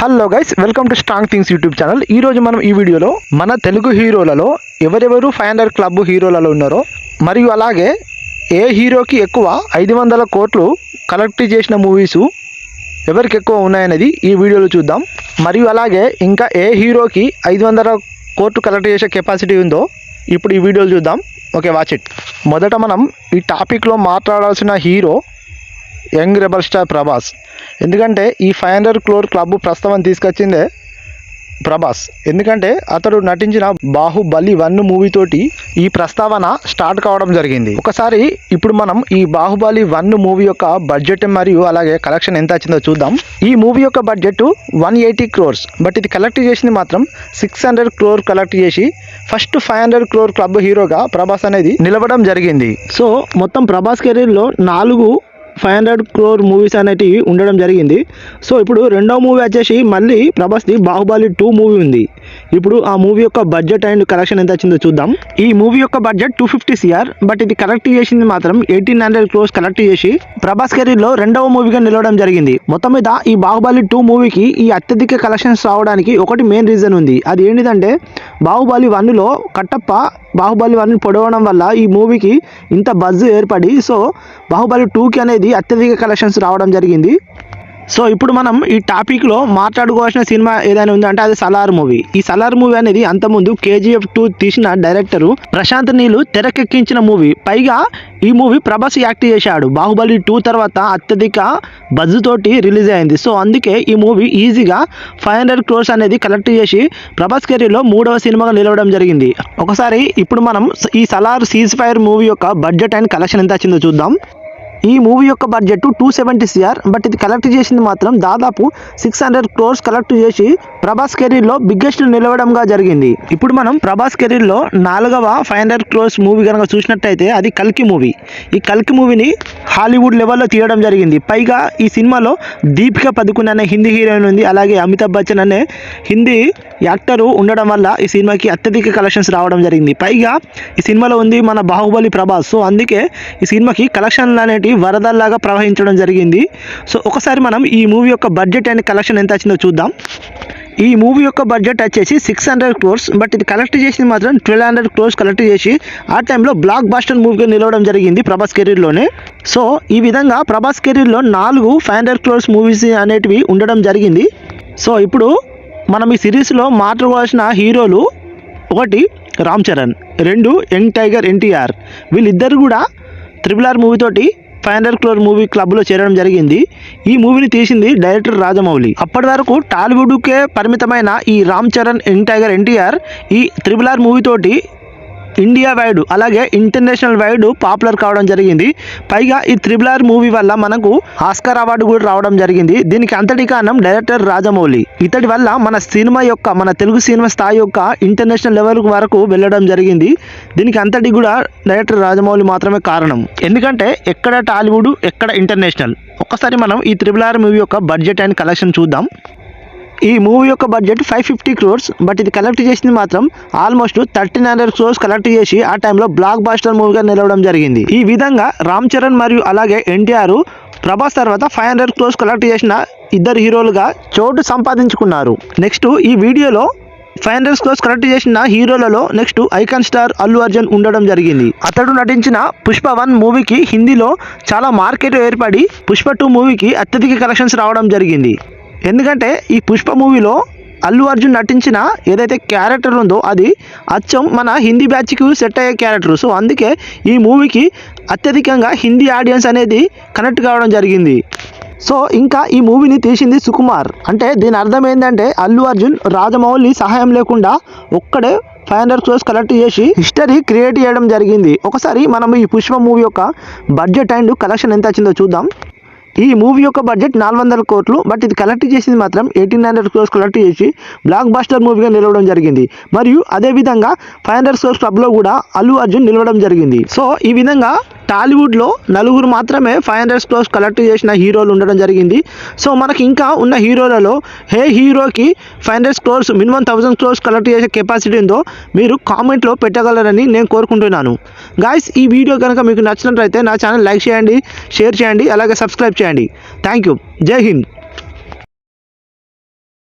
Hello guys welcome to strong things YouTube channel. ఈ రోజు మనం ఈ వీడియోలో మన తెలుగు హీరోలలో ఎవరెవరు ఫైవ్ హండ్రెడ్ క్లబ్ హీరోలలో ఉన్నారో మరియు అలాగే ఏ హీరోకి ఎక్కువ ఐదు వందల కోట్లు కలెక్ట్ చేసిన మూవీస్ ఎవరికి ఎక్కువ ఉన్నాయనేది ఈ వీడియోలో చూద్దాం. మరియు అలాగే ఇంకా ఏ హీరోకి ఐదు వందల కోట్లు కలెక్ట్ చేసే కెపాసిటీ ఉందో ఇప్పుడు ఈ వీడియోలు చూద్దాం. ఓకే వాచ్ ఇట్ మొదట మనం ఈ టాపిక్లో మాట్లాడాల్సిన hero young rebel star Prabhas. ఎందుకంటే ఈ ఫైవ్ హండ్రెడ్ క్లోర్ క్లబ్ ప్రస్తావన తీసుకొచ్చిందే ప్రభాస్. ఎందుకంటే అతడు నటించిన బాహుబలి వన్ మూవీ తోటి ఈ ప్రస్తావన స్టార్ట్ కావడం జరిగింది. ఒకసారి ఇప్పుడు మనం ఈ బాహుబలి వన్ మూవీ యొక్క బడ్జెట్ మరియు అలాగే కలెక్షన్ ఎంత వచ్చిందో చూద్దాం. ఈ మూవీ యొక్క budget one eighty crores. But ఇది కలెక్ట్ చేసింది మాత్రం సిక్స్ హండ్రెడ్ క్రోర్ కలెక్ట్ చేసి first five hundred crore club హీరోగా ప్రభాస్ అనేది నిలవడం జరిగింది. సో మొత్తం ప్రభాస్ కెరీర్లో నాలుగు ఫైవ్ హండ్రెడ్ క్రోర్ మూవీస్ అనేటివి ఉండడం జరిగింది. సో ఇప్పుడు రెండో మూవీ వచ్చేసి మళ్ళీ ప్రభాస్ది బాహుబలి టూ మూవీ ఉంది. ఇప్పుడు ఆ మూవీ యొక్క బడ్జెట్ అండ్ కలెక్షన్ ఎంత వచ్చిందో చూద్దాం. ఈ మూవీ యొక్క budget two fifty CR but ఇది కలెక్ట్ చేసింది మాత్రం ఎయిటీన్ హండ్రెడ్ క్రోర్స్ కలెక్ట్ చేసి ప్రభాస్ కెరీర్లో రెండవ మూవీగా నిలవడం జరిగింది. మొత్తం మీద ఈ బాహుబలి టూ మూవీకి ఈ అత్యధిక కలెక్షన్స్ రావడానికి ఒకటి మెయిన్ రీజన్ ఉంది. అది ఏంటిదంటే బాహుబలి వన్లో కట్టప్ప బాహుబలి వన్ పొడవడం వల్ల ఈ మూవీకి ఇంత బజ్ ఏర్పడి సో బాహుబలి టూకి అనేది అత్యధిక కలెక్షన్స్ రావడం జరిగింది. సో ఇప్పుడు మనం ఈ టాపిక్లో మాట్లాడుకోవాల్సిన సినిమా ఏదైనా ఉందంటే అది సలార్ మూవీ. ఈ సలార్ మూవీ అనేది అంతకుముందు కేజీఎఫ్ టూ తీసిన డైరెక్టరు ప్రశాంత్ నీలు తెరకెక్కించిన మూవీ. పైగా ఈ మూవీ ప్రభాస్ యాక్ట్ చేశాడు. బాహుబలి టూ తర్వాత అత్యధిక బజ్ తోటి రిలీజ్ అయింది. సో అందుకే ఈ మూవీ ఈజీగా ఫైవ్ హండ్రెడ్ క్రోర్స్ అనేది కలెక్ట్ చేసి ప్రభాస్ కెరీర్లో మూడవ సినిమాగా నిలవడం జరిగింది. ఒకసారి ఇప్పుడు మనం ఈ సలార్ సీజ్ ఫైర్ మూవీ యొక్క బడ్జెట్ అండ్ కలెక్షన్ ఎంత వచ్చిందో చూద్దాం. ఈ మూవీ యొక్క budget two seventy CR but ఇది కలెక్ట్ చేసింది మాత్రం దాదాపు సిక్స్ హండ్రెడ్ క్రోర్స్ కలెక్ట్ చేసి ప్రభాస్ కెరీర్లో బిగ్గెస్ట్ నిలవడంగా జరిగింది. ఇప్పుడు మనం ప్రభాస్ కెరీర్లో నాలుగవ ఫైవ్ హండ్రెడ్ క్రోర్స్ మూవీ కనుక చూసినట్టయితే అది కల్కి మూవీ. ఈ కల్కి మూవీని హాలీవుడ్ లెవెల్లో తీయడం జరిగింది. పైగా ఈ సినిమాలో దీపిక పదుకున్ అనే హిందీ హీరోయిన్ ఉంది. అలాగే అమితాబ్ బచ్చన్ అనే హిందీ యాక్టరు ఉండడం వల్ల ఈ సినిమాకి అత్యధిక కలెక్షన్స్ రావడం జరిగింది. పైగా ఈ సినిమాలో ఉంది మన బాహుబలి ప్రభాస్. సో అందుకే ఈ సినిమాకి కలెక్షన్లు అనేటివి వరదల్లాగా ప్రవహించడం జరిగింది. సో ఒకసారి మనం ఈ మూవీ యొక్క బడ్జెట్ అండ్ కలెక్షన్ ఎంత వచ్చిందో చూద్దాం. ఈ మూవీ యొక్క బడ్జెట్ వచ్చేసి సిక్స్ హండ్రెడ్ క్రోర్స్ బట్ ఇది కలెక్ట్ చేసింది మాత్రం ట్వెల్వ్ హండ్రెడ్ క్రోర్స్ కలెక్ట్ చేసి ఆ టైంలో బ్లాక్ బాస్టర్ మూవీగా నిలవడం జరిగింది ప్రభాస్ కెరీర్లోనే సో ఈ విధంగా ప్రభాస్ కెరీర్లో నాలుగు ఫైవ్ హండ్రెడ్ క్రోర్స్ మూవీస్ అనేటివి ఉండడం జరిగింది. సో ఇప్పుడు మనం ఈ సిరీస్లో మాట్లాడవలసిన హీరోలు ఒకటి రామ్ చరణ్ రెండు యంగ్ టైగర్ ఎన్టీఆర్ వీళ్ళిద్దరు కూడా త్రిబుల్ ఆర్ మూవీతోటి ఫైవ్ హండ్రెడ్ క్రోర్ మూవీ క్లబ్లో చేరడం జరిగింది. ఈ మూవీని తీసింది డైరెక్టర్ రాజమౌళి. అప్పటి వరకు టాలీవుడ్కే పరిమితమైన ఈ రామ్ చరణ్ ఎన్ టైగర్ ఎన్టీఆర్ ఈ త్రిబుల్ ఆర్ మూవీతోటి ఇండియా వైడ్ అలాగే ఇంటర్నేషనల్ వైడ్ పాపులర్ కావడం జరిగింది. పైగా ఈ త్రిబుల్ ఆర్ మూవీ వల్ల మనకు ఆస్కార్ అవార్డు కూడా రావడం జరిగింది. దీనికి అంతటి కారణం డైరెక్టర్ రాజమౌళి. ఇతడి వల్ల మన సినిమా యొక్క మన తెలుగు సినిమా స్థాయి యొక్క ఇంటర్నేషనల్ లెవెల్ వరకు వెళ్ళడం జరిగింది. దీనికి అంతటి కూడా డైరెక్టర్ రాజమౌళి మాత్రమే కారణం. ఎందుకంటే ఎక్కడ టాలీవుడ్ ఎక్కడ ఇంటర్నేషనల్ ఒక్కసారి మనం ఈ త్రిబుల్ ఆర్ మూవీ యొక్క బడ్జెట్ అండ్ కలెక్షన్ చూద్దాం. ఈ మూవీ యొక్క budget five fifty crores but ఇది కలెక్ట్ చేసింది మాత్రం almost thirteen hundred crores collect చేసి ఆ టైంలో బ్లాక్ బాస్టర్ మూవీగా నిలవడం జరిగింది. ఈ విధంగా రామ్ చరణ్ మరియు అలాగే ఎన్టీఆర్ ప్రభాస్ తర్వాత ఫైవ్ హండ్రెడ్ క్రోర్స్ కలెక్ట్ చేసిన ఇద్దరు హీరోలుగా చోటు సంపాదించుకున్నారు. నెక్స్ట్ ఈ వీడియోలో ఫైవ్ హండ్రెడ్ క్రోర్స్ కలెక్ట్ చేసిన హీరోలలో next icon star Allu Arjun ఉండడం జరిగింది. అతడు నటించిన పుష్ప వన్ మూవీకి హిందీలో చాలా మార్కెట్ ఏర్పడి పుష్ప టూ మూవీకి అత్యధిక కలెక్షన్స్ రావడం జరిగింది. ఎందుకంటే ఈ పుష్ప మూవీలో అల్లు అర్జున్ నటించిన ఏదైతే క్యారెక్టర్ ఉందో అది అచ్చం మన హిందీ బ్యాచ్కి సెట్ అయ్యే క్యారెక్టర్ సో అందుకే ఈ మూవీకి అత్యధికంగా హిందీ ఆడియన్స్ అనేది కనెక్ట్ కావడం జరిగింది. సో ఇంకా ఈ మూవీని తీసింది సుకుమార్. అంటే దీని అర్థం ఏంటంటే అల్లు అర్జున్ రాజమౌళి సహాయం లేకుండా ఒక్కడే ఫైవ్ హండ్రెడ్ క్రోర్స్ కలెక్ట్ చేసి హిస్టరీ క్రియేట్ చేయడం జరిగింది. ఒకసారి మనం ఈ పుష్ప మూవీ యొక్క బడ్జెట్ అండ్ కలెక్షన్ ఎంత వచ్చిందో చూద్దాం. ఈ మూవీ యొక్క బడ్జెట్ నాలుగు వందల కోట్లు బట్ ఇది కలెక్ట్ చేసింది మాత్రం ఎయిటీన్ హండ్రెడ్ క్రోర్స్ కలెక్ట్ చేసి బ్లాక్ బాస్టర్ మూవీగా నిలవడం జరిగింది. మరియు అదేవిధంగా ఫైవ్ హండ్రెడ్ క్రోర్స్ క్లబ్లో కూడా అల్లు అర్జున్ నిలవడం జరిగింది. సో ఈ విధంగా టాలీవుడ్లో నలుగురు మాత్రమే ఫైవ్ హండ్రెడ్ క్రోర్స్ కలెక్ట్ చేసిన హీరోలు ఉండడం జరిగింది. సో మనకి ఇంకా ఉన్న హీరోలలో హే హీరోకి five hundred crores minimum thousand crores collect చేసే కెపాసిటీ ఉందో మీరు కామెంట్లో పెట్టగలరని నేను కోరుకుంటున్నాను. గాయస్ ఈ వీడియో కనుక మీకు నచ్చినట్లయితే నా ఛానల్ లైక్ చేయండి షేర్ చేయండి అలాగే సబ్స్క్రైబ్ చేయండి. చేయండి. థ్యాంక్ యూ జై హింద్